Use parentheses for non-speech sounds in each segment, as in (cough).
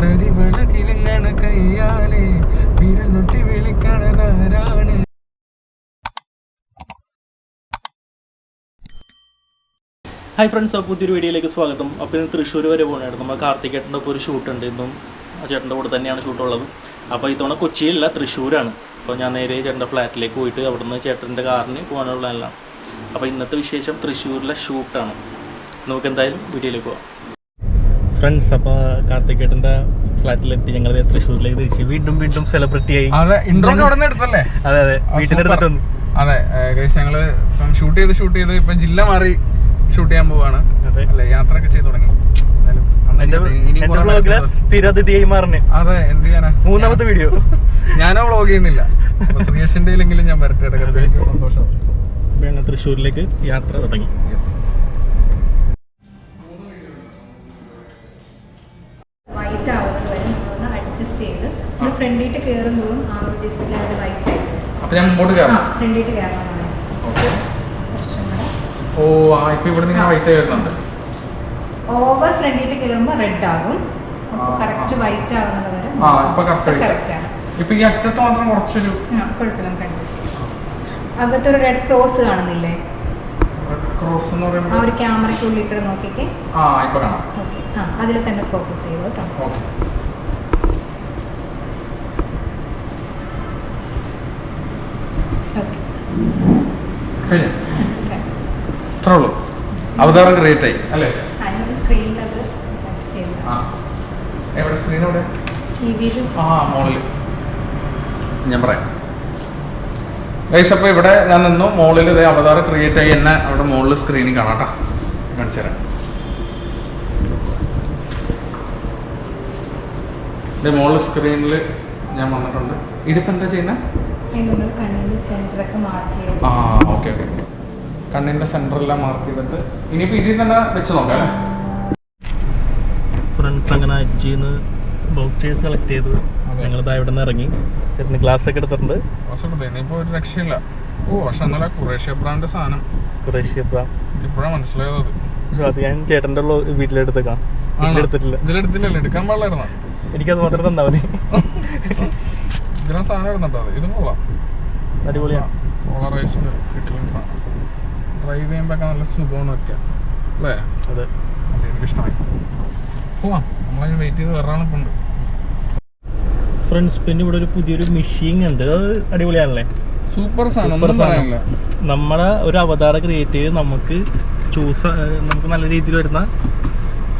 തരിവള കിലുങ്ങണ കയ്യാലെ വിരൽ naughty വിളിക്കണതാരാണ് hi friends അപ്പോൾ പുതിയൊരു വീഡിയോയിലേക്ക് സ്വാഗതം. അപ്പോൾ ഇന്ന് തൃശ്ശൂർ വരെ പോകണമായിരുന്നു നമ്മൾ കാർത്തികേട്ടന്റെ ഒരു ഷൂട്ട് ഉണ്ട്. ഇന്നും ആ ചേട്ടന്റെ കൂടെ തന്നെയാണ് ഷൂട്ടുള്ളത് അപ്പോൾ ഇത്തവണ കൊച്ചിയിലല്ല തൃശ്ശൂരാണ്. അപ്പോൾ ഞാൻ നേരെ ചേട്ടന്റെ ഫ്ലാറ്റിലേക്ക് പോയിട്ട് അവിടുന്ന് ചേട്ടന്റെ കാറിന് പോകാനുള്ളതല്ല അപ്പോൾ ഇന്നത്തെ വിശേഷം തൃശ്ശൂരിലെ ഷൂട്ടാണ് നമുക്ക് എന്തായാലും വീഡിയോയിലേക്ക് പോകാം. ഫ്രണ്ട്സ് അപ്പൊ കാർത്തികേട്ടന്റെ ഫ്ലാറ്റിലെത്തി. ഞങ്ങൾ തൃശ്ശൂരിലേക്ക് തിരിച്ചു. വീണ്ടും വീണ്ടും സെലിബ്രിറ്റി ആയി. അതെ ഇൻട്രോ എടുത്തല്ലേ? അതെ അതെ. വീട്ടിൽ അതെ ഏകദേശം ഞങ്ങൾ ഷൂട്ട് ചെയ്ത് ഷൂട്ട് ചെയ്ത് ഇപ്പൊ ജില്ല മാറി ഷൂട്ട് ചെയ്യാൻ പോവാണ്. അല്ലെ യാത്രയൊക്കെ ചെയ്ത് തുടങ്ങി. സ്ഥിരതിഥിയായി മാറിന് അതെ എന്ത് ചെയ്യാനാ? മൂന്നാമത്തെ വീഡിയോ ഞാനോ വ്ളോഗ് ചെയ്യുന്നില്ല. അപ്പൊ ശ്രീയശന്റെ ഞാൻ വരട്ടെ സന്തോഷം. തൃശ്ശൂരിലേക്ക് യാത്ര തുടങ്ങി. ഫ്രണ്ടിട്ട് കയറുമ്പോഴും ആ ഒരു അത് വൈറ്റ് അപ്പോൾ ഞാൻ മുമ്പോട്ട് ആ കയറാം ഫ്രണ്ടിട്ട് കയറണം ഓക്കെ ഓ ആ ഇപ്പൊ ഇവിടെ നിന്ന് വൈറ്റ് വരുന്നുണ്ട് ഓവർ ഫ്രണ്ടിട്ട് കയറുമ്പോൾ റെഡ് ആകും. അപ്പോൾ കറക്റ്റ് വൈറ്റ് ആവുന്നത് വരെ ആ, ഇപ്പോ കറക്റ്റ്. കറക്റ്റ് ആണ്. ഇപ്പോ ഈ അറ്റത്ത് മാത്രം കുറച്ചൊരു കുഴപ്പമില്ല നമുക്ക് അഡ്ജസ്റ്റ് ചെയ്യാം. അകത്തൊരു റെഡ് ക്രോസ് കാണുന്നില്ലേ? ക്രോസ് എന്ന് ആ ഒരു ക്യാമറയ്ക്ക് ഉള്ളിൽ കൂടെ നോക്കിക്കേ. ആ ഇപ്പോ കാണാം. ഓക്കെ. ആ അതിൽ തന്നെ ഫോക്കസ് ചെയ്തു കേട്ടോ. ഓക്കെ ഓക്കെ കഴിഞ്ഞു. ഇത്രേ ഉള്ളൂ അവതാരം ക്രിയേറ്റ് ആയി അല്ലേ? എവിടെ? സ്ക്രീൻ എവിടെ? ആ മോളിൽ. ഞാൻ പറയാം. ഗൈസ് അപ്പോൾ ഇവിടെ ഞാൻ നിന്നു. മോളിൽ ഇതേ അവതാരം ക്രിയേറ്റ് ആയി എന്നെ അവിടെ മോളിൽ സ്ക്രീനിൽ കാണാം കേട്ടോ. കാണിച്ചു തരാം. മുകളിൽ സ്ക്രീനിൽ ഞാൻ വന്നിട്ടുണ്ട്. ഇതിപ്പോൾ എന്താ ചെയ്യുന്നത് ആ ഓക്കെ ഓക്കെ കണ്ണിന്റെ എല്ലാം മാർക്ക് ചെയ്തിട്ട് ഇനിയിപ്പോ ഇതിൽ തന്നെ വെച്ച് നോക്കാം ഫ്രണ്ട്സ് അങ്ങനെ അജിന്ന് ബോക്സ് സെലക്ട് ചെയ്ത് ഞങ്ങളിതാ ഞങ്ങൾ ഇവിടെ നിന്ന് ഇറങ്ങി. ചേട്ടന് ഗ്ലാസ് ഒക്കെ എടുത്തിട്ടുണ്ട്. ഇനിയിപ്പോ ഒരു രക്ഷയില്ല. ഓ പക്ഷെ എന്നാലും കുറേശ്ശെ ബ്രാൻഡ് സാധനം. കുറേശ്ശെ ബ്രാൻഡ് ഇപ്പോഴാണ് മനസ്സിലായത് അത്. പക്ഷെ അത് ഞാൻ ചേട്ടന്റെ ഉള്ള വീട്ടിലെടുത്തേക്കാം? വീട്ടിലെടുത്തിട്ടില്ല. ഇതിലെടുത്തില്ലല്ലോ? എടുക്കാൻ പാടില്ലായിരുന്നു? എനിക്കത് മാത്രം തന്നാ മതി. (laughs) ഇതിനും സാധനം ഇടുന്നുണ്ടോ അത്. ഇതും കൊള്ളാം. അടിപൊളിയാണ് പോളറൈസ്ഡ് കിട്ടില്ല സാധനം. ഡ്രൈവ് ചെയ്യുമ്പോൾ ഒക്കെ നല്ല സുഖമാണ് ഒക്കെ. അല്ലേ? അതെ. അത് എനിക്കിഷ്ടമായി. പോവാം. നമ്മളതിന് വെയിറ്റ് ചെയ്ത് വേറെ ഇപ്പം ഉണ്ട് ഫ്രണ്ട്സ് പിന്നെ ഇവിടെ ഒരു പുതിയൊരു മെഷീൻ ഉണ്ട്. അത് അടിപൊളിയാണല്ലേ? സൂപ്പർ സാധനം. നമ്മുടെ ഒരു അവതാര ക്രിയേറ്റ് ചെയ്ത് നമുക്ക് ചൂസ് നമുക്ക് നല്ല രീതിയിൽ വരുന്ന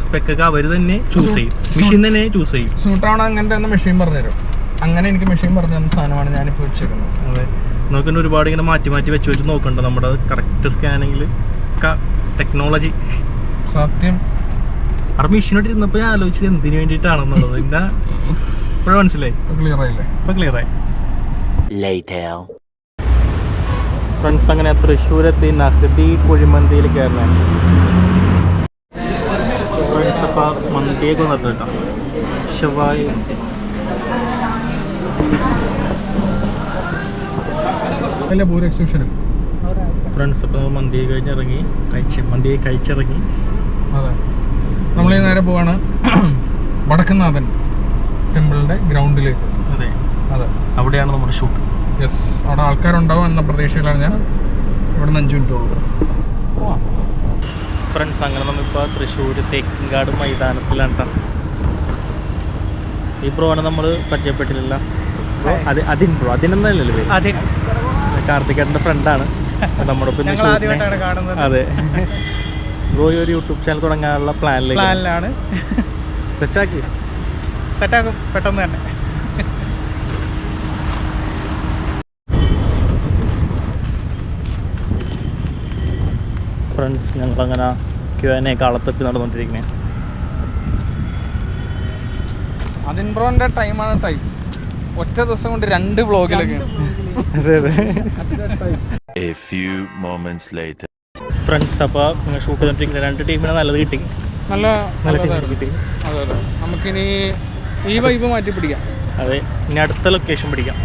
സ്പെക്കൊക്കെ അവർ തന്നെ ചൂസ് ചെയ്യും. മെഷീൻ തന്നെ ചൂസ് ചെയ്യും. സൂട്ടാവണം അങ്ങനത്തെ മെഷീൻ പറഞ്ഞുതരും. അങ്ങനെ എനിക്ക് മെഷീൻ പറഞ്ഞു തന്ന സാധനമാണ് ഞാനിപ്പോൾ വെച്ചേക്കുന്നത്. അതെ. നമുക്ക് തന്നെ ഒരുപാട് ഇങ്ങനെ മാറ്റി മാറ്റി വെച്ച് വെച്ച് നോക്കണ്ട. നമ്മുടെ കറക്റ്റ് സ്കാനിങ്ങിൽ ടെക്നോളജി സത്യം. അവിടെ മെഷീനോട്ട് ഇരുന്നപ്പോൾ ഞാൻ ആലോചിച്ചത് എന്തിനു വേണ്ടിയിട്ടാണെന്നുള്ളത്. (laughs) പിന്നെ ഇപ്പോഴും മനസ്സിലായി. ക്ലിയർ ആയില്ലേ? ഇപ്പൊ ക്ലിയർ ആയി. ഫ്രണ്ട്സ് അങ്ങനെ തൃശ്ശൂരെത്തി നഹദി കുഴിമന്തിയിൽ കയറണം ഫ്രണ്ട്സ് അപ്പം മന്തിയൊക്കെ വന്നിട്ട് ഷവായി അല്ലേ? പൂര എക്സിബിഷനും ഫ്രണ്ട്സ് ഇപ്പോൾ മന്തി കഴിഞ്ഞിറങ്ങി കഴിച്ച് മന്തി കഴിച്ചിറങ്ങി. അതെ. നമ്മൾ ഈ നേരെ പോവാണ് (clears throat) വടക്കുന്നാഥൻ ടെമ്പിളിന്റെ ഗ്രൗണ്ടിലേക്ക്. അതെ. അതെ. അവിടെയാണ് നമ്മുടെ ഷൂട്ട് യെസ് അവിടെ ആൾക്കാരുണ്ടാവും എന്ന പ്രതീക്ഷയിലാണ് ഞാൻ ഇവിടെ നിന്ന് അഞ്ച് മിനിറ്റ് ഉള്ളൂ. ഫ്രണ്ട്സ് അങ്ങനെ നമ്മളിപ്പോൾ തൃശ്ശൂർ തേക്കിൻകാട് മൈതാനത്തിലാണ്. ഈ ബ്രോനെ നമ്മൾ പരിചയപ്പെട്ടില്ല ബ്രോ അത് അതിൻ പ്രോ അതിനൊന്നല്ലേ പേര്? അതെ. കാർത്തികേട്ടന്റെ ഫ്രണ്ടാണ് (laughs) നമ്മുടെ പിന്നെ അതെ. ബ്രോ ഒരു യൂട്യൂബ് ചാനൽ തുടങ്ങാനുള്ള പ്ലാനിലാണ് സെറ്റാക്കി സെറ്റാക്കും പെട്ടെന്ന് തന്നെ. ഫ്രണ്ട്സ് ഞങ്ങളങ്ങനെ ക്യു എൻ എ കാളത്തെത്തി നടന്നുകൊണ്ടിരിക്കുന്നത് അതിൻബ്രോന്റെ ടൈമാണ് ടൈം. ഒറ്റ ദിവസം കൊണ്ട് രണ്ട് വ്ളോഗിലൊക്കെ അതെ അതെ. A few moments later. Friends അപ്പോൾ നിങ്ങൾ ഷൂട്ട് ചെയ്തോണ്ടിരിക്കുന്ന രണ്ട് ടീമിനെ നല്ലത് കിട്ടി. നല്ല നല്ല ടീം കിട്ടി. അതെ അതെ. നമുക്കിനി ഈ വൈബ് മാറ്റി പിടിക്കാം. അതെ ഇനി അടുത്ത ലൊക്കേഷൻ പിടിക്കാം.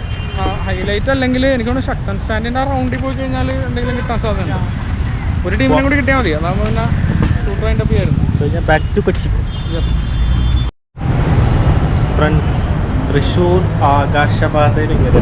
ഹൈലൈറ്റ് അല്ലെങ്കിൽ എനിക്ക് തോന്നുന്നു ശക്തൻ സ്റ്റാൻഡിന്റെ ആ റൗണ്ടിൽ പോയി കഴിഞ്ഞാൽ എന്തെങ്കിലും കിട്ടാൻ സാധ്യത ഒരു ടീമിനെ കൂടി കിട്ടിയാൽ മതി. അതാകുമ്പോൾ പിന്നെ ഷൂട്ട് വൈൻഡപ്പ് ചെയ്യായിരുന്നു. കഴിഞ്ഞാൽ back to Kochi friends Thrissur ആകാശപാതയിൽ ഇങ്ങനെ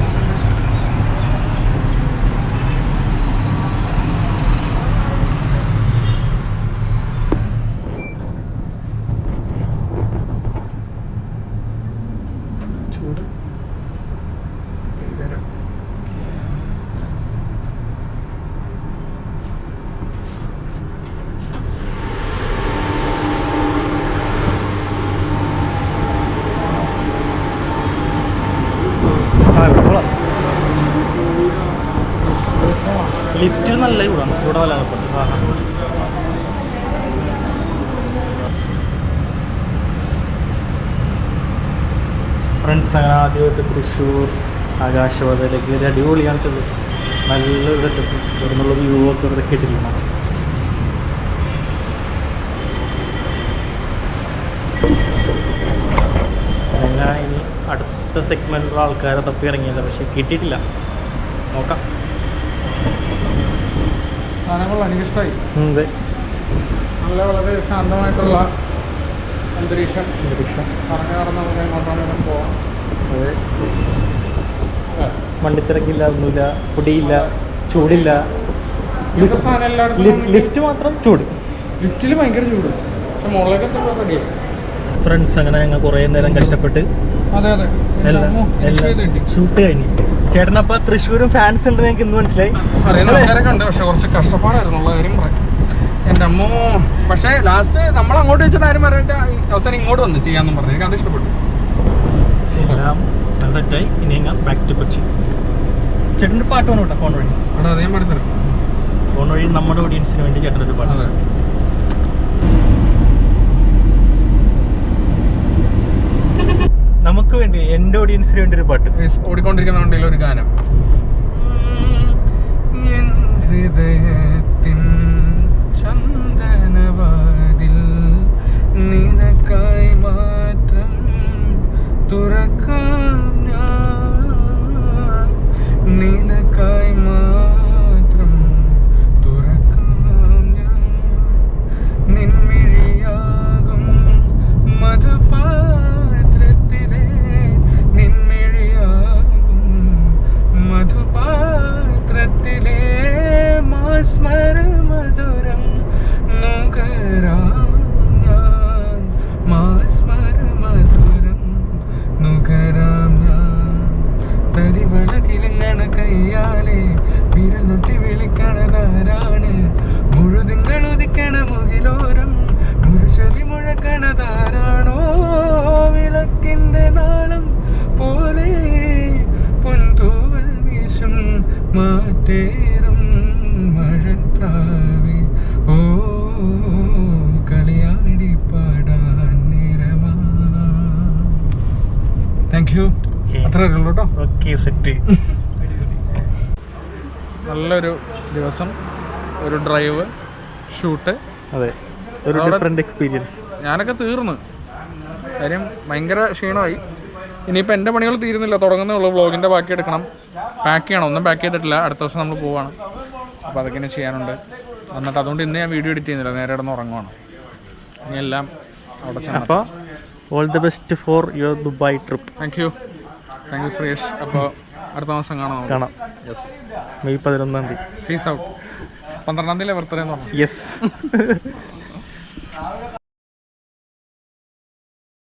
ചൂട് ആ ഇവിടെ കൊള്ളാം ലിഫ്റ്റ് നല്ല ഇവിടെ ആ ആ. ഫ്രണ്ട്സ് അങ്ങനെ ആദ്യമായിട്ട് തൃശ്ശൂർ ആകാശവാദയിലേക്ക് ഒരു അടിപൊളിയാണ് നല്ല നല്ലൊരു സെറ്റപ്പ് ഇവിടെ നിന്നുള്ള വ്യൂ ഒക്കെ ഇവിടെ കിട്ടിയിരിക്കണം അങ്ങനെ ഇനി അടുത്ത സെഗ്മെന്റിലുള്ള ആൾക്കാരെ തപ്പി ഇറങ്ങിയല്ല? പക്ഷെ കിട്ടിയിട്ടില്ല. നോക്കാം. സാധനങ്ങൾ എനിക്കിഷ്ടമായി നല്ല വളരെ ശാന്തമായിട്ടുള്ള അന്തരീക്ഷം. അന്തരീക്ഷം. പറഞ്ഞു നടന്ന് നമുക്ക് എങ്ങോട്ടാണെങ്കിലും പോവാം. അതെ. അല്ലേ? വണ്ടിത്തിരക്കില്ല ഒന്നുമില്ല പൊടിയില്ല ചൂടില്ല. ലിഫ്റ്റ് മാത്രം ചൂട്. ലിഫ്റ്റിൽ ഭയങ്കര ചൂട്. പക്ഷെ മുകളിലേക്ക് എത്തുമ്പോൾ റെഡിയായി ഫ്രണ്ട്സ് അങ്ങനെ ഞങ്ങൾ കുറേ നേരം കഷ്ടപ്പെട്ട് അതെ അതെ. ഷൂട്ട് കഴിഞ്ഞു. ചേട്ടനപ്പ തൃശ്ശൂരും ഫാൻസ് ഉണ്ട് ഞങ്ങൾക്ക് ഇന്ന് മനസ്സിലായി. ഉണ്ട് പക്ഷെ കുറച്ച് കഷ്ടപ്പാടായിരുന്നു ഉള്ള കാര്യം പറയാം. എന്റെ അമ്മോ. പക്ഷേ ലാസ്റ്റ് നമ്മൾ അങ്ങോട്ട് വെച്ചിട്ട് ആരും പറഞ്ഞിട്ട് അവസാനം ഇങ്ങോട്ട് വന്ന് ചെയ്യാന്നും പറഞ്ഞു. എനിക്ക് അത് ഇഷ്ടപ്പെട്ടു. സെറ്റായി ഇനി ഞങ്ങൾ ബാക്ക് ടു കൊച്ചി. ചേട്ടന്റെ പാട്ട് വേണം കേട്ടോ? ഫോൺ വഴി. അത് ഞാൻ പഠിത്തരും ഫോൺ വഴി നമ്മുടെ ഓഡിയൻസിന് വേണ്ടി ചേട്ടന്റെ പാട്ട്. നമുക്ക് വേണ്ടി എന്റെ ഓഡിയൻസിന് വേണ്ടി ഒരു പാട്ട്. Guys, ഓടിക്കൊണ്ടിരിക്കുന്ന വണ്ടിയിൽ ഒരു ഗാനം. ഹൃദയത്തിൻ ചന്ദനവാതിൽ നിനക്കായി മാത്രം തുറക്കാം. മധുപാത്രത്തിലെ മാസ്മര മധുരം നുകരാം ഞാൻ. മാസ്മര മധുരം നുകരാം ഞാൻ. തരിവളകിലിങ്ങണ കയ്യാലെ വിരൽ നൊട്ടി വിളിക്കണതാരാണ്? മുഴുതിങ്കൾ ഉദിക്കണ മുകിലോരം മുരശലി മുഴക്കണതാരാണോ? വിളക്കിന്റെ നാളം പോലെ മാറ്റേറും മഴപ്രാവി ഓ കളിയാടി പാടാൻ നേരമാ താങ്ക് യു അത്രേ ഉള്ളൂ കേട്ടോ ഓക്കെ സെറ്റ് നല്ലൊരു ദിവസം ഒരു ഡ്രൈവ് ഷൂട്ട് അതെ ഒരു ഡിഫറെന്റ് എക്സ്പീരിയൻസ് ഞാനൊക്കെ തീർന്നു. കാര്യം ഭയങ്കര ക്ഷീണമായി. ഇനിയിപ്പോൾ എന്റെ പണികൾ തീരുന്നില്ല. തുടങ്ങുന്നേ ഉള്ളൂ. വ്ളോഗിന്റെ ബാക്കി എടുക്കണം. പാക്ക് ചെയ്യണം. ഒന്നും പാക്ക് ചെയ്തിട്ടില്ല. അടുത്ത ദിവസം നമ്മൾ പോവാണ്. അപ്പോൾ അതൊക്കെ ചെയ്യാനുണ്ട്. എന്നിട്ട് അതുകൊണ്ട് ഇന്ന് ഞാൻ വീഡിയോ എഡിറ്റ് ചെയ്യുന്നില്ല. നേരെ ഇടന്ന് ഉറങ്ങുവാണ്. ഇനി എല്ലാം അവിടെ അപ്പോൾ all the best for your Dubai trip thank you thank you Sreeyesh അപ്പോൾ അടുത്ത മാസം കാണാം കാണാം. യെസ് മെയ് പതിനൊന്നാം തീയതി. പീസ് ഔട്ട് പന്ത്രണ്ടാം തീയതി ബർത്ത്ഡേ എന്ന് പറഞ്ഞു. യെസ് (laughs)